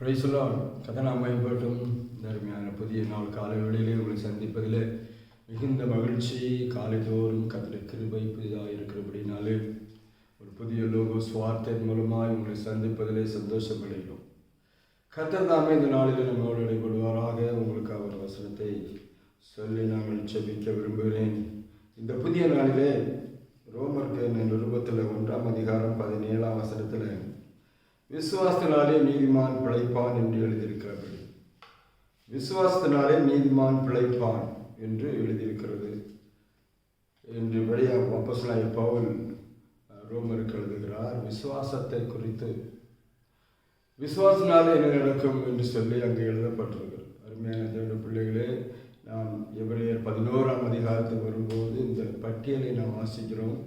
பிரைசலால் கதனாம் மேம்பட்டும் தருமையான புதிய நாள் காலை வேளையிலே உங்களை சந்திப்பதில் மிகுந்த மகிழ்ச்சி காலைதோறும் கதிர கிருபை புதிதாக இருக்கிறபடினாலே ஒரு புதிய லோகோ சுவார்த்தன் மூலமாக உங்களை சந்திப்பதிலே சந்தோஷம் அடைகிறோம் கத்தர் தாமே இந்த நாளில் நம்மளோடு இடைபடுவாராக உங்களுக்கு அவர் வசனத்தை சொல்லி நாங்கள் செபிக்க விரும்புகிறேன் இந்த புதிய நாளிலே ரோமருக்கு நிருபத்தில் ஒன்றாம் அதிகாரம் பதினேழாம் வசனத்தில் விசுவாசத்தினாலே நீதிமான் பிழைப்பான் என்று எழுதியிருக்கிறது. விசுவாசத்தினாலே நீதிமான் பிழைப்பான் என்று எழுதியிருக்கிறது என்று வழியாக அப்போஸ்தலனாகிய பவுல் ரோமருக்கு எழுதுகிறார் விசுவாசத்தை குறித்து. விசுவாசனாலே என்ன நடக்கும் என்று சொல்லி அங்கே எழுதப்பட்டிருக்கிறது. அருமையான தேவ பிள்ளைகளே நாம் எவ்வளையர் பதினோராம் அதிகாரத்துக்கு வரும்போது இந்த பட்டியலை நாம் வாசிக்கிறோம்.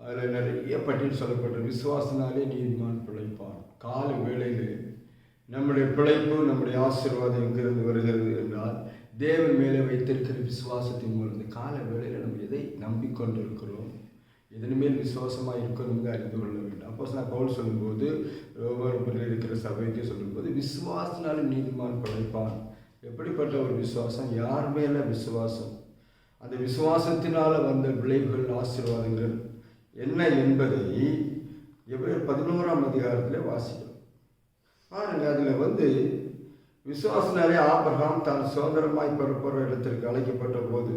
அதில் நிறைய பட்டியல் சொல்லப்பட்ட விசுவாசனாலே நீதிமான் பிழைப்பான். கால வேளையிலே நம்முடைய பிழைப்பு நம்முடைய ஆசீர்வாதம் எங்கிருந்து வருகிறது என்றால் தேவன் மேலே வைத்திருக்கிற விசுவாசத்தின் மூலம் இந்த கால வேளையில் நம்ம எதை நம்பிக்கொண்டிருக்கிறோம் இதன் விசுவாசமாக இருக்கணும் அறிந்து கொள்ள வேண்டும். அப்போ நான் பவுல் சொல்லும்போது ரோமர் இருக்கிற சபைக்கு சொல்லும்போது விசுவாசனால நீதிமான் பிழைப்பான். எப்படிப்பட்ட ஒரு விசுவாசம்? யார் மேலே விசுவாசம்? அந்த விசுவாசத்தினால் வந்த விளைவுகள் ஆசீர்வாதங்கள் என்ன என்பதை எப்படி பதினோராம் அதிகாரத்தில் வாசிக்கிறோம். பாருங்க அதில் வந்து விசுவாசனாலே ஆபிரகாம் தான் சுதந்திரமாய் புறப்படுற இடத்திற்கு அழைக்கப்பட்ட போது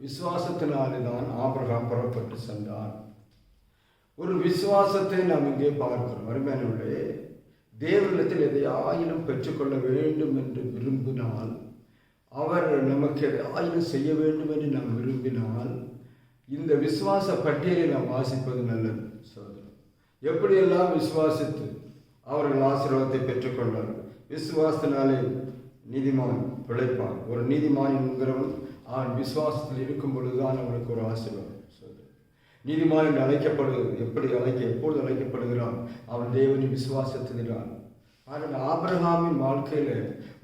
விசுவாசத்தினாலே தான் ஆபிரகாம் புறப்பட்டு சென்றான் ஒரு விசுவாசத்தை நாம் இங்கே பார்க்கிறோம். அருமையானவர்களே தேவனிடத்தில் எதையாயினும் பெற்றுக்கொள்ள வேண்டும் என்று விரும்பினால் அவர் நமக்கு எதையாயினும் செய்ய வேண்டும் என்று நாம் விரும்பினால் இந்த விசுவாச பட்டியலை நாம் வாசிப்பது நல்லது சோதரம் எப்படியெல்லாம் விசுவாசித்து அவர்கள் ஆசீர்வாதத்தை பெற்றுக்கொண்டார். விசுவாசத்தினாலே நீதிமான் பிழைப்பான். ஒரு நீதிமான் என்கிறவன் அவன் விசுவாசத்தில் இருக்கும் பொழுதுதான் அவனுக்கு ஒரு ஆசீர்வாதம். நீதிமான் என்று அழைக்கப்படுகிறது எப்படி அழைக்க எப்பொழுது அழைக்கப்படுகிறான்? அவன் தேவனின் விசுவாசத்தினான் ஆனால் ஆபிரகாமின் வாழ்க்கையில்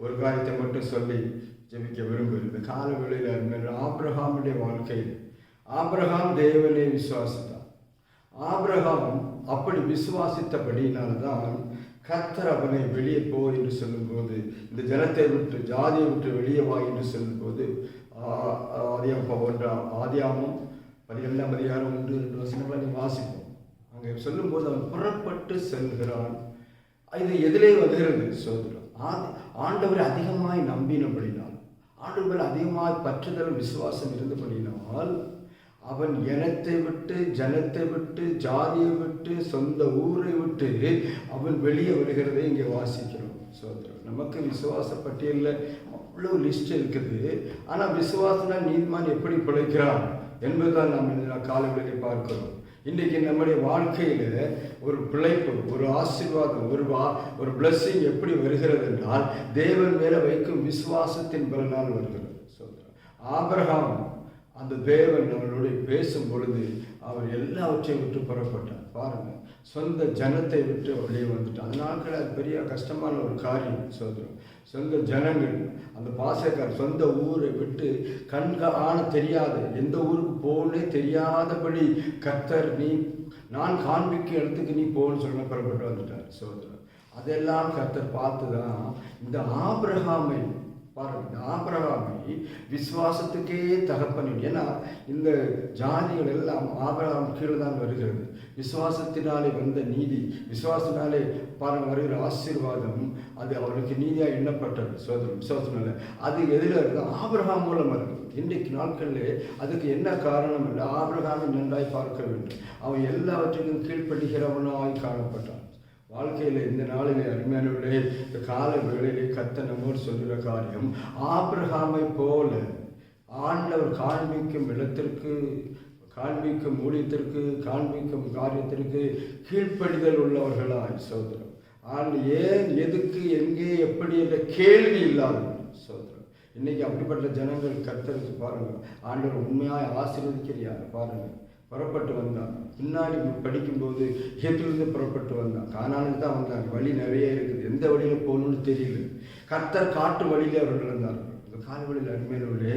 ஒரு காரியத்தை மட்டும் சொல்லி ஜெபிக்க விரும்புகிறேன். இந்த கால வேளையில் ஆபிரகாமுடைய வாழ்க்கையில். ஆபிரகாம் தேவனை விசுவாசித்தான். ஆபிரகாம் அப்படி விசுவாசித்தபடியினால்தான் கர்த்தர் அவனை வெளியே போ என்று சொல்லும்போது இந்த ஜனத்தை விட்டு ஜாதியை விட்டு வெளியே வா என்று சொல்லும்போது ஆதியம் ஒன்றாம் ஆதியாமும் பதினெல்லாம் அதிகாரம் ஒன்று ரெண்டு வசனங்களை நீ வாசிப்போம். அங்கே சொல்லும்போது அவன் புறப்பட்டு செல்கிறான். இது எதிலே வருகிறது சோதரம் ஆதி ஆண்டவரை அதிகமாய் நம்பினபடினால் ஆண்டவர் அதிகமாய் பற்றுதல் விசுவாசம் இருந்தபடினால் அவன் இனத்தை விட்டு ஜனத்தை விட்டு ஜாதியை விட்டு சொந்த ஊரை விட்டு அவன் வெளியே வருகிறதை இங்கே வாசிக்கிறோம் சோதரம் நமக்கு விசுவாச பட்டியலில் அவ்வளோ லிஸ்ட் இருக்குது. ஆனால் விசுவாசனா நீதிமான் எப்படி பிழைக்கிறான் என்பதுதான் நாம் இந்த காலங்களில் பார்க்கிறோம். இன்றைக்கி நம்முடைய வாழ்க்கையில் ஒரு பிழைப்பு ஒரு ஆசீர்வாதம் ஒரு வா ஒரு பிளஸ்ஸிங் எப்படி வருகிறது என்றால் தேவன் மேலே வைக்கும் விசுவாசத்தின் பலனால் வருகிறது சொல்கிறோம் ஆபிரகாம் அந்த தேவன் அவனோடு பேசும் பொழுது அவர் எல்லாவற்றையும் விட்டு புறப்பட்டார். பாருங்கள் சொந்த ஜனத்தை விட்டு வெளியே வந்துட்டார். அதனால அது பெரிய கஷ்டமான ஒரு காரியம் சொல்கிறோம் சொந்த ஜனங்கள் அந்த பாசக்கார் சொந்த ஊரை விட்டு கண்க ஆன தெரியாத எந்த ஊருக்கு போகணுன்னே தெரியாதபடி கத்தர் நீ நான் காண்பிக்க இடத்துக்கு நீ போன்னு சொல்ல புறப்பட்டு வந்துட்டார் சோதரம் அதெல்லாம் கத்தர் பார்த்து தான் இந்த ஆபிரகாமை பாருங்கள் ஆபரகாமை விசுவாசத்துக்கே தகப்பன் ஏன்னா இந்த ஜாதிகள் எல்லாம் ஆபரகாம் கீழே தான் வருகிறது. விசுவாசத்தினாலே வந்த நீதி விசுவாசத்தினாலே பாருங்கள் வருகிற ஆசீர்வாதம் அது அவருக்கு நீதியாக எண்ணப்பட்டது. சோதனம் விசுவாசத்தினால அது எதில் இருக்குது ஆபரகாம் மூலம் வருது. இன்றைக்கு நாட்களில் அதுக்கு என்ன காரணம்? இல்லை ஆபரகாமை நன்றாய் பார்க்க வேண்டும். அவன் எல்லாவற்றுக்கும் கீழ்ப்படுகிறவனாய் காணப்பட்டான். வாழ்க்கையில் இந்த நாளிலே அருமையானவர்களே இந்த கால வேளையிலே கத்த நம்மோடு சொல்கிற காரியம் ஆபிரகாமை போல ஆண்டவர் காண்பிக்கும் இடத்திற்கு காண்பிக்கும் ஊழியத்திற்கு காண்பிக்கும் காரியத்திற்கு கீழ்ப்படிதல் உள்ளவர்களாய் சோதரம் ஆண்டு ஏன் எதுக்கு எங்கே எப்படி என்ற கேள்வி இல்லாத சோதரம் இன்னைக்கு அப்படிப்பட்ட ஜனங்கள் கத்தருக்கு பாருங்கள் ஆண்டவர் உண்மையாக ஆசீர்வதிக்கிறியா பாருங்கள் புறப்பட்டு வந்தான். பின்னாடி படிக்கும்போது எகிப்திலிருந்து புறப்பட்டு வந்தான். கானானுக்கு தான் வந்தாங்க வழி நிறைய இருக்குது. எந்த வழியில் போகணும்னு தெரியல. கர்த்தர் காட்டு வழியில் அவர்கள் இருந்தார்கள் இந்த காலவெளியில் அருமையிலே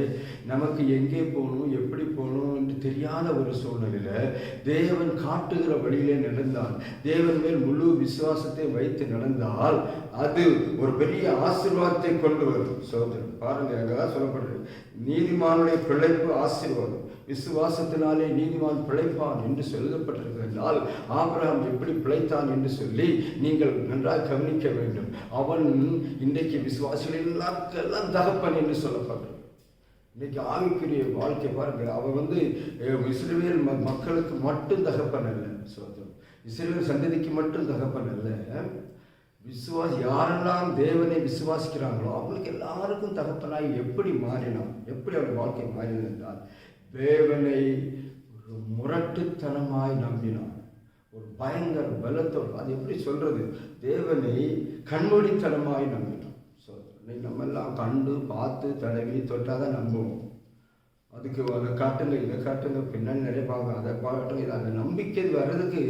நமக்கு எங்கே போகணும் எப்படி போகணும் என்று தெரியாத ஒரு சூழ்நிலையில் தேவன் காட்டுகிற வழியிலே நடந்தால் தேவன் மேல் முழு விசுவாசத்தை வைத்து நடந்தால் அது ஒரு பெரிய ஆசீர்வாதத்தை கொண்டு வரும். சோதரன் பாருங்க அங்கதான் சொல்லப்படுறது நீதிமானுடைய பிழைப்பு ஆசீர்வாதம். விசுவாசத்தினாலே நீதிமான் பிழைப்பான் என்று சொல்லப்பட்டிருக்கிறதால் ஆபிரகாம் எப்படி பிழைத்தான் என்று சொல்லி நீங்கள் நன்றாக கவனிக்க வேண்டும். அவன் இன்றைக்கு விசுவாசிகள் எல்லாத்தெல்லாம் தகப்பன் என்று சொல்லப்பட்டிருக்கு இன்றைக்கு ஆவிக்குரிய வாழ்க்கை பாருங்கள். அவன் வந்து இஸ்ரேல் ம- மக்களுக்கு மட்டும் தகப்பன் அல்ல. சோதரம் இஸ்ரேல் சந்ததிக்கு மட்டும் தகப்பன் அல்ல. விசுவாஸ் யாரெல்லாம் தேவனை விசுவாசிக்கிறாங்களோ அவங்களுக்கு எல்லாருக்கும் தகப்பனாய் எப்படி மாறினான்? எப்படி அவன் வாழ்க்கை மாறினது என்றால் தேவனை ஒரு முரட்டுத்தனமாய் நம்பினான் ஒரு பயங்கர பலத்தோடு அது எப்படி சொல்கிறது தேவனை கண்மூடித்தனமாய் நம்பினான் ஸோ நம்ம எல்லாம் கண்டு பார்த்து தடவி தொட்டாதான் நம்புவோம். அதுக்கு அதை காட்டுங்க இதை காட்டுங்க பின்னாடி நிறைய பார்க்க அதை காட்டுங்க இதை அந்த நம்பிக்கை வர்றதுக்கு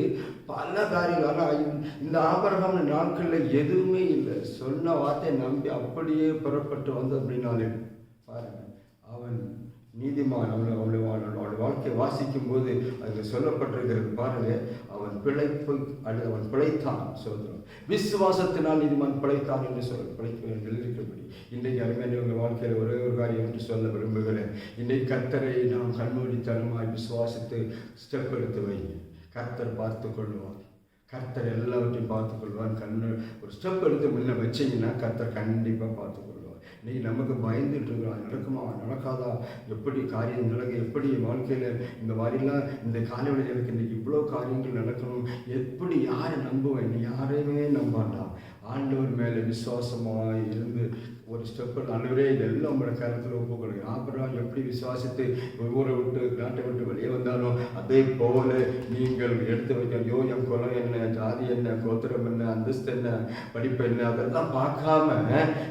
பல காரியங்கள். ஆனால் இந்த ஆபரகம் நாட்களில் எதுவுமே இல்லை. சொன்ன வார்த்தையை நம்பி அப்படியே புறப்பட்டு வந்து அப்படின்னாலே. பாருங்கள் அவன் நீதிமான் அவன் அவனுடைய அவனுடைய வாழ்க்கையை வாசிக்கும் போது அதில் சொல்லப்பட்டிருக்கிறது பாருங்க அவன் பிழைப்பு அல்லது அவன் பிழைத்தான் சோதரம் விசுவாசத்தினால் நீதிமான் பிழைத்தான் என்று சொல்ல பிழைப்பு என்று எழுதியிருக்கிறபடி இன்றைக்கு அருமையான உங்கள் வாழ்க்கையில் ஒரே ஒரு காரியம் என்று சொல்ல விரும்புகிறேன். இன்றைக்கு கத்தரை நாம் கண்மூடித்தனமாய் விசுவாசித்து ஸ்டெப் எடுத்து வை கர்த்தர் பார்த்து கொள்வார். கர்த்தர் எல்லாவற்றையும் பார்த்துக்கொள்வான் கண்ணு ஒரு ஸ்டெப் எடுத்து முன்ன வச்சிங்கன்னா கர்த்தர் கண்டிப்பாக பார்த்துக்கொள்வான் இன்னைக்கு நமக்கு பயந்துட்டு இருக்கிறோம் நடக்குமா? நடக்காதா? எப்படி காரியம் நடக்க எப்படி வாழ்க்கையில் இந்த மாதிரிலாம் இந்த காலவெளியில் எனக்கு இன்னைக்கு இவ்வளோ காரியங்கள் நடக்கணும்? எப்படி யாரை நம்புவேன்? நீ யாரையுமே நம்பாண்டா. ஆண்டவர் மேலே விசுவாசமாக இருந்து ஒரு ஸ்டெப் ஆண்டவரே இதெல்லாம் உங்களோட கருத்தில் ஒப்பு கொடுங்க எப்படி விசுவாசித்து ஊரை விட்டு நாட்டை விட்டு வெளியே வந்தாலும் அதே போல நீங்கள் எடுத்து வைக்க ஐயோ என் குலம் என்ன ஜாதி என்ன கோத்திரம் என்ன அந்தஸ்து என்ன படிப்பு என்ன அதெல்லாம் பார்க்காம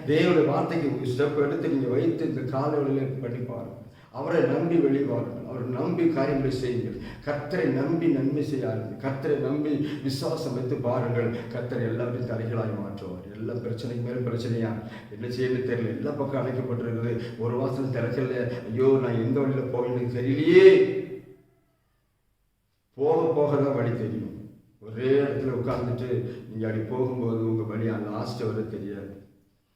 தேவனுடைய வார்த்தைக்கு ஸ்டெப் எடுத்து நீங்கள் வைத்து இந்த காலவெளியில் படிப்பாங்க அவரை நம்பி வெளிவாருங்கள் அவரை நம்பி காரியங்களை செய்யுங்கள். கர்த்தரை நம்பி நன்மை செய்யாருங்கள் கர்த்தரை நம்பி விசுவாசம் வைத்து பாருங்கள். கர்த்தரை எல்லாத்தையும் தலைகளாய் மாற்றுவார். எல்லா பிரச்சனைக்கு மேலே பிரச்சனையா? என்ன செய்யணும்னு தெரியல. எல்லா பக்கம் அழைக்கப்பட்டிருக்குது ஒரு வாசல் திறக்கல. ஐயோ நான் எந்த வழியில் போகணும்னு தெரியலையே. போக போக தான் வழி தெரியும். ஒரே இடத்துல உட்கார்ந்துட்டு நீங்கள் அப்படி போகும்போது உங்கள் வழி அந்த லாஸ்ட் வர தெரியாது.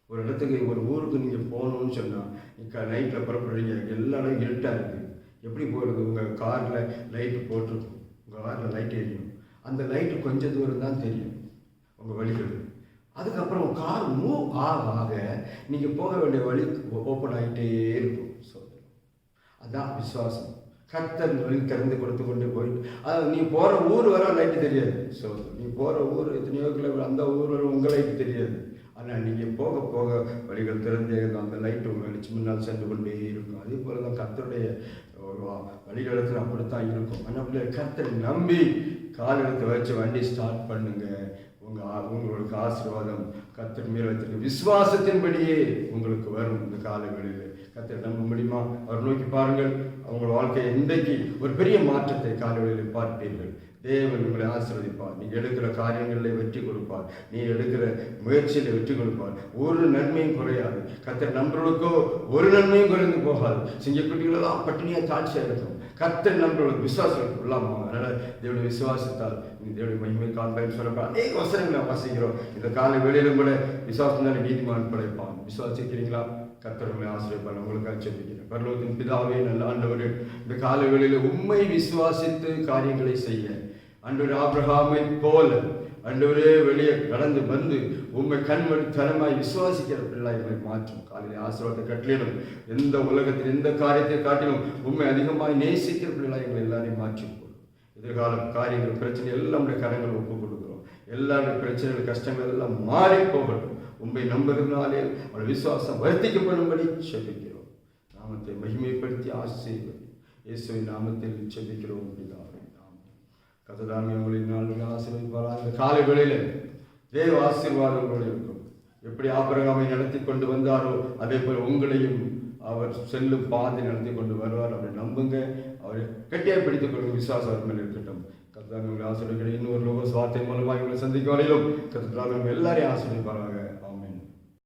ஒரு இடத்துக்கு ஒரு ஊருக்கு நீங்கள் போகணும்னு சொன்னால் இக்கா நைட்டில் புறப்படுறீங்க எல்லா இடம் இருட்டாக இருக்குது எப்படி போகிறது உங்கள் காரில் லைட்டு போட்டிருக்கும். உங்கள் காரில் லைட் எரியும். அந்த லைட்டு கொஞ்சம் தூரம் தான் தெரியும். உங்கள் வழிகள் அதுக்கப்புறம் கார் மூவ் ஆக ஆக நீங்கள் போக வேண்டிய வழி ஓப்பன் ஆகிட்டே இருக்கும். ஸோ அதுதான் விசுவாசம். கர்த்தர் வழி திறந்து கொடுத்து கொண்டு போயிட்டு அது நீ போகிற ஊர் வர லைட்டு தெரியாது. ஸோ நீ போகிற ஊர் எத்தனையோ கிலோமீட்டர் அந்த ஊர் வர உங்கள் லைட்டு தெரியாது. ஆனால் நீங்கள் போக போக வழிகள் திறந்தே அந்த லைட் உங்கள் வெளிச்சு முன்னால் சென்று கொண்டே இருக்கும். அதே போல தான் கத்தருடைய ஒரு வழிகளத்தில் அப்படித்தான் இருக்கும். ஆனால் கத்தை நம்பி கால் எடுத்து வச்சு வண்டி ஸ்டார்ட் பண்ணுங்க. உங்கள் உங்களுக்கு ஆசீர்வாதம் கத்தர் மேல் வைத்திருக்க விசுவாசத்தின்படியே உங்களுக்கு வரும் இந்த காலங்களில். கத்தர் நம்ப முடியுமா? அவர் நோக்கி பாருங்கள். அவங்க வாழ்க்கை இன்றைக்கு ஒரு பெரிய மாற்றத்தை காலவெளியில் பார்ப்பீர்கள். தேவன் உங்களை ஆசிர்வதிப்பார். நீ எடுக்கிற காரியங்களில் வெற்றி கொடுப்பார். நீ எடுக்கிற முயற்சியில் வெற்றி கொடுப்பார். ஒரு நன்மையும் குறையாது. கத்தர் நண்பர்களுக்கோ ஒரு நன்மையும் குறைந்து போகாது. சிங்கக்குட்டிகளெல்லாம் பட்டினியாக தாட்சியாக இருக்கும் கத்தர் நண்பர்களுக்கு விசுவாசம் உள்ளாமா அதனால் தேவனுடைய விசுவாசத்தால் நீ தேவனுடைய மகிமை காண்பேன் சொல்லப்பா அநேக வசனங்களை வாசிக்கிறோம். இந்த காலை வேளையிலும் கூட விசுவாசத்தினால நீதிமான் படைப்பான். விசுவாசிக்கிறீங்களா கர்த்தர் உங்களை ஆசிரியப்பார் உங்களுக்கு அச்சபிக்கிறேன் பரலோகத்தின் பிதாவே நல்ல ஆண்டவரே இந்த காலங்களில் உண்மை விசுவாசித்து காரியங்களை செய்ய. அன்று ஆபிரகாமை போல அன்றுவரே வெளியே கடந்து வந்து உண்மை கண்மணி தனமாய் விசுவாசிக்கிற பிள்ளைகளை மாற்றும். காலையில் ஆசீர்வாதத்தை கட்டிலும் எந்த உலகத்தில் எந்த காரியத்தை காட்டிலும் உண்மை அதிகமாய் நேசிக்கிற பிள்ளைகளை எல்லாரையும் மாற்றி எதிர்கால காரியங்கள் பிரச்சனை எல்லாம் நம்முடைய கரங்கள் ஒப்புக் கொடுக்குறோம். எல்லாருடைய பிரச்சனைகள் கஷ்டங்கள் எல்லாம் மாறி போகட்டும். உண்மை நம்புகிறனாலே அவள் விசுவாசம் வர்த்திக்கப்படும்படி செபிக்கிறோம். நாமத்தை மகிமைப்படுத்தி ஆசீர்வதி இயேசுவின் நாமத்தில் செபிக்கிறோம். பிதாவே ஆமென். கததாமி உங்களின் நாள் ஆசீர்வதிப்பாரா இந்த காலை தேவ ஆசீர்வாதம் இருக்கும். எப்படி ஆபரகாமை நடத்தி கொண்டு வந்தாரோ அதே போல் உங்களையும் அவர் செல்லும் பாதை நடத்தி கொண்டு வருவார். அவரை நம்புங்க. அவரை கட்டியாக பிடித்துக் கொள்ளுங்க விசுவாசம் மேல் இருக்கட்டும். கத்தாங்க உங்களை ஆசிரியர்கள் இன்னொரு லோக சுவார்த்தை மூலமாக உங்களை சந்திக்க வரையிலும் கத்தாங்க எல்லாரையும் ஆசிரியப்பாராங்க